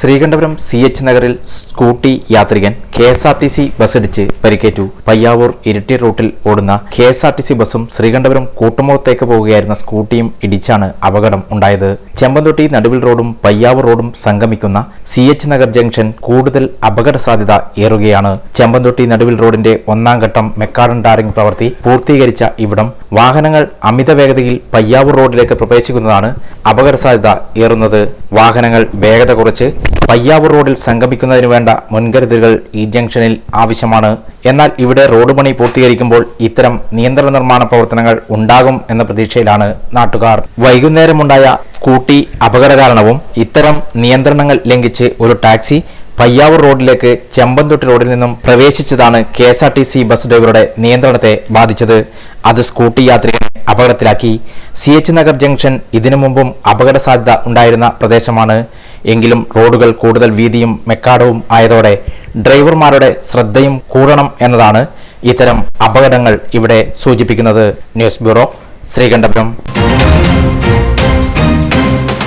Sreekandapuram C H നഗറിൽ scooty യാത്രികൻ K S R T C ബസ്സിടിച്ച് പരിക്കേറ്റു. പയ്യാവൂർ ഇരിട്ടി റൂട്ടിൽ ഓടുന്ന K S R T C ബസ്സും ശ്രീകണ്ഠപുരം കൂട്ടുമുഖത്തേക്ക് പോവുകയായിരുന്ന സ്കൂട്ടിയും ഇടിച്ചാണ് അപകടം ഉണ്ടായത്. ചെമ്പന്തൊട്ടി നടുവിൽ റോഡും പയ്യാവൂർ റോഡും സംഗമിക്കുന്ന സി എച്ച് നഗർ ജംഗ്ഷൻ കൂടുതൽ അപകട സാധ്യത ഏറുകയാണ്. ചെമ്പന്തൊട്ടി നടുവിൽ റോഡിന്റെ ഒന്നാം ഘട്ടം മെക്കാഡൻ ടാറിംഗ് പ്രവൃത്തി പൂർത്തീകരിച്ച ഇവിടം വാഹനങ്ങൾ അമിത വേഗതയിൽ പയ്യാവൂർ റോഡിലേക്ക് പ്രവേശിക്കുന്നതാണ് അപകട സാധ്യത ഏറുന്നത്. വാഹനങ്ങൾ വേഗത കുറച്ച് പയ്യാവൂർ റോഡിൽ സംഗമിക്കുന്നതിന് വേണ്ട മുൻകരുതലുകൾ ഈ ജംഗ്ഷനിൽ ആവശ്യമാണ്. എന്നാൽ ഇവിടെ റോഡ് പണി പൂർത്തീകരിക്കുമ്പോൾ ഇത്തരം നിയന്ത്രണ നിർമ്മാണ പ്രവർത്തനങ്ങൾ ഉണ്ടാകും എന്ന പ്രതീക്ഷയിലാണ് നാട്ടുകാർ. വൈകുന്നേരമുണ്ടായ സ്കൂട്ടി അപകട കാരണവും ഇത്തരം നിയന്ത്രണങ്ങൾ ലംഘിച്ച് ഒരു ടാക്സി പയ്യാവൂർ റോഡിലേക്ക് ചെമ്പന്തൊട്ടി റോഡിൽ നിന്നും പ്രവേശിച്ചതാണ് K S R T C bus ഡ്രൈവറുടെ നിയന്ത്രണത്തെ ബാധിച്ചത്. അത് സ്കൂട്ടി യാത്രികരെ അപകടത്തിലാക്കി. സി എച്ച് നഗർ ജംഗ്ഷൻ ഇതിനു മുമ്പും അപകട സാധ്യത ഉണ്ടായിരുന്ന പ്രദേശമാണ്. എങ്കിലും റോഡുകൾ കൂടുതൽ വീതിയും മെക്കാടവും ആയതോടെ ഡ്രൈവർമാരുടെ ശ്രദ്ധയും കൂടണം എന്നതാണ് ഇത്തരം അപകടങ്ങൾ ഇവിടെ സൂചിപ്പിക്കുന്നത്. News bureau Sreekandapuram.